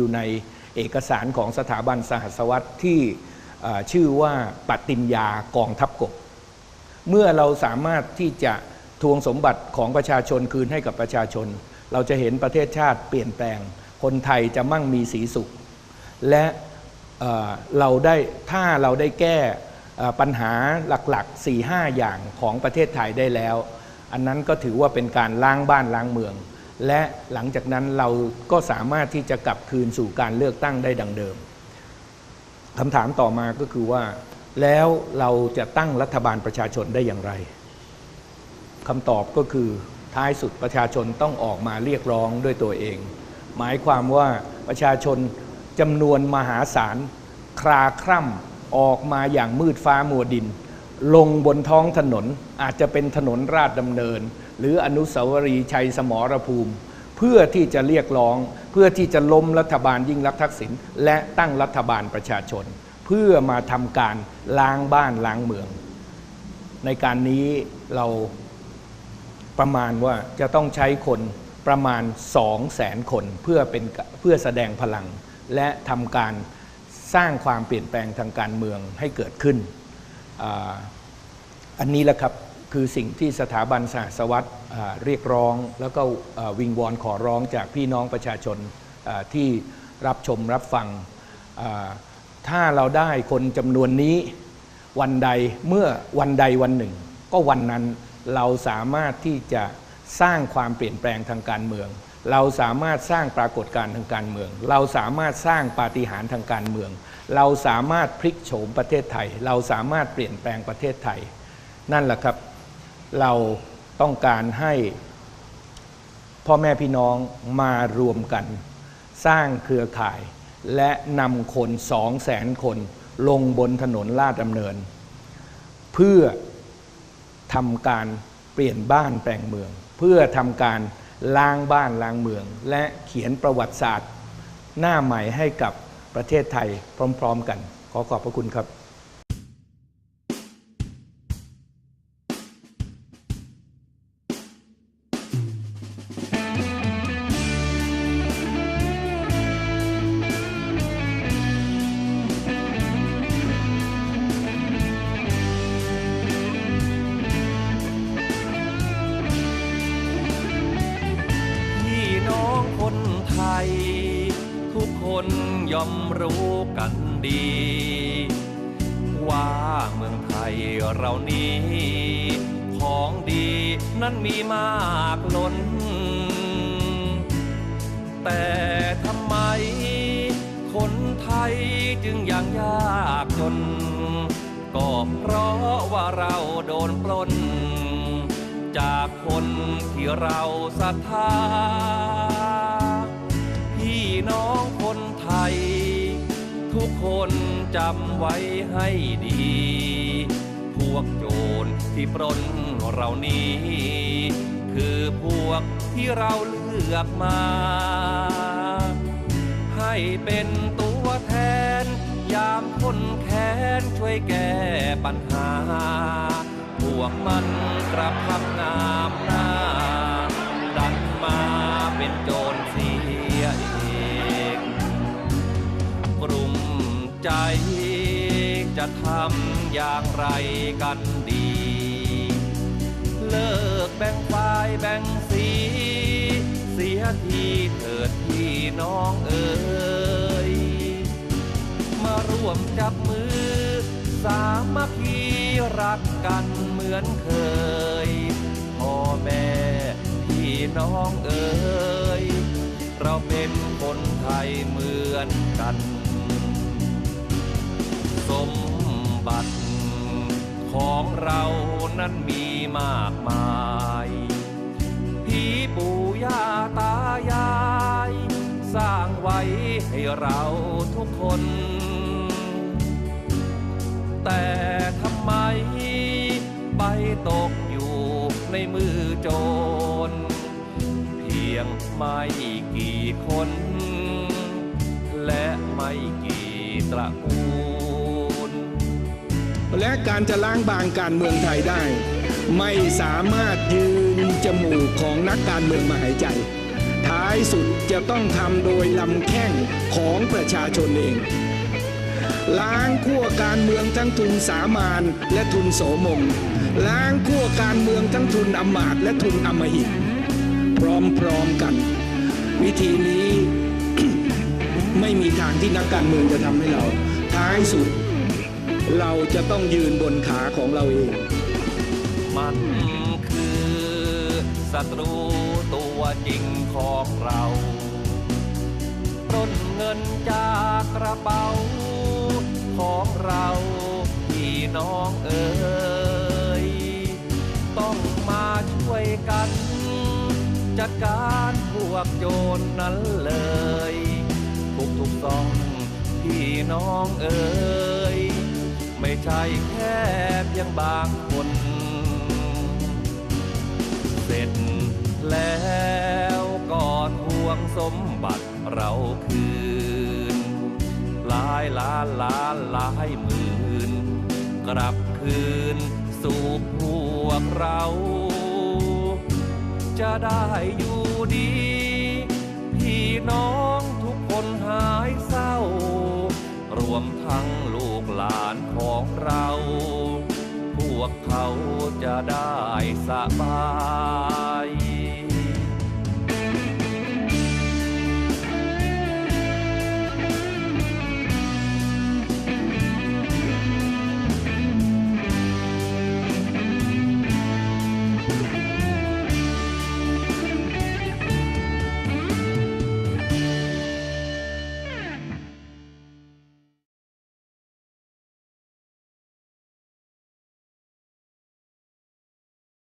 อยู่ในเอกสารของสถาบันสหัสวรรษที่ชื่อว่าปฏิญญากองทัพกบ เมื่อเราสามารถที่จะทวงสมบัติของประชาชนคืนให้กับประชาชน เราจะเห็นประเทศชาติเปลี่ยนแปลง คนไทยจะมั่งมีสีสุข และเราได้ถ้าเราได้แก้ปัญหาหลักๆ4-5 อย่างของประเทศไทยได้แล้ว อันนั้นก็ถือว่าเป็นการล้างบ้านล้างเมือง และหลังจากนั้นเราก็สามารถที่จะกลับคืนสู่การเลือกตั้งได้ดังเดิมคำถามต่อมาก็คือว่า แล้วเราจะตั้งรัฐบาลประชาชนได้อย่างไรคำตอบก็คือท้ายสุดประชาชนต้องออกมาเรียกร้องด้วยตัวเอง หมายความว่าประชาชนจำนวนมหาศาลคลาคร่ำออกมาอย่างมืดฟ้ามัวดิน ลงบนท้องถนนอาจจะเป็นถนนราชดำเนิน หรืออนุสาวรีย์ชัยสมรภูมิ เพื่อที่จะเรียกร้อง เพื่อที่จะล้มรัฐบาลยิ่งรักทักษิณและตั้งรัฐบาลประชาชน เพื่อมาทำการล้างบ้านล้างเมือง ในการนี้เราประมาณว่าจะต้องใช้คนประมาณ 2 0 0แสนคนเพื่อเป็นเพื่อแสดงพลัง และทำการสร้างความเปลี่ยนแปลงทางการเมืองให้เกิดขึ้นออันนี้แหละครับ คือสิ่งที่สถาบันสหสวัสดิ์เรียกร้อง แล้วก็วิงวอนขอร้องจากพี่น้องประชาชนที่รับชมรับฟัง ถ้าเราได้คนจำนวนนี้วันใดเมื่อวันใดวันหนึ่ง ก็วันนั้นเราสามารถที่จะสร้างความเปลี่ยนแปลงทางการเมือง เราสามารถสร้างปรากฏการณ์ทางการเมือง เราสามารถสร้างปาฏิหาริย์ทางการเมือง เราสามารถพลิกโฉมประเทศไทย เราสามารถเปลี่ยนแปลงประเทศไทย นั่นแหละครับ เราต้องการให้พ่อแม่พี่น้องมารวมกัน สร้างเครือข่าย และนำคนสองแสนคน ลงบนถนนลาดดำเนิน เพื่อทำการเปลี่ยนบ้านแปลงเมือง เพื่อทำการล้างบ้านล้างเมือง และเขียนประวัติศาสตร์ หน้าใหม่ให้กับประเทศไทยพร้อม ๆ กัน ขอขอบพระคุณครับ นย่อมรู้กันดี ว่าเมืองไทยเรานี้ ของดีนั้นมีมากล้น แต่ทำไม คนไทยจึงยังยากจน ก็เพราะว่าเราโดนปล้น จากคนที่เราศรัทธา ทยทุกคนจำไว้ให้ดี พวกโจรที่ปล้นเรานี้ คือพวกที่เราเลือกมา ให้เป็นตัวแทน ยามคนแค้นช่วยแก้ปัญหา พวกมันกระทำงามหน้า จะทำอย่างไรกันดี เลิกแบ่งฝ่ายแบ่งสี เสียทีเถิดพี่น้องเอ๋ยมาร่วมจับมือ สามัคคีรักกันเหมือนเคยพ่อแม่พี่น้องเอ๋ยเราเป็นคนไทยเหมือนกันสม ของเรานั้นมีมากมายพี่ปู่ย่าตายาย สร้างไว้ให้เราทุกคน แต่ทำไมไปตกอยู่ในมือโจร เพียงไม่กี่คน และไม่กี่ตระกูล และการจะล้างบางการเมืองไทยได้ ไม่สามารถยืนจมูกของนักการเมืองมาหายใจ ท้ายสุดจะต้องทำโดยลำแข้งของประชาชนเอง ล้างขั้วการเมืองทั้งทุนสามานและทุนโสมมล้างขั้วการเมืองทั้งทุนอมาตและทุนอมหิตพร้อมๆกัน วิธีนี้ไม่มีทางที่นักการเมืองจะทำให้เรา ท้ายสุด เราจะต้องยืนบนขาของเราเอง มันคือศัตรูตัวจริงของเราปล้นเงินจากกระเป๋า ของเราพี่น้องเอ๋ยต้องมาช่วยกัน จัดการพวกโจรนั้นเลย ทุกทุกๆต้องพี่น้องเอ๋ย ใช่แค่เพียงบางคน เสร็จแล้วก่อนทวงสมบัติเราคืนหลายล้านล้านหลายหมื่นกลับคืนสู่พวกเรา จะได้อยู่ดี พี่น้องทุกคนหายเศร้า วมทั้งลูกหลานของเรา พวกเขาจะได้สบาย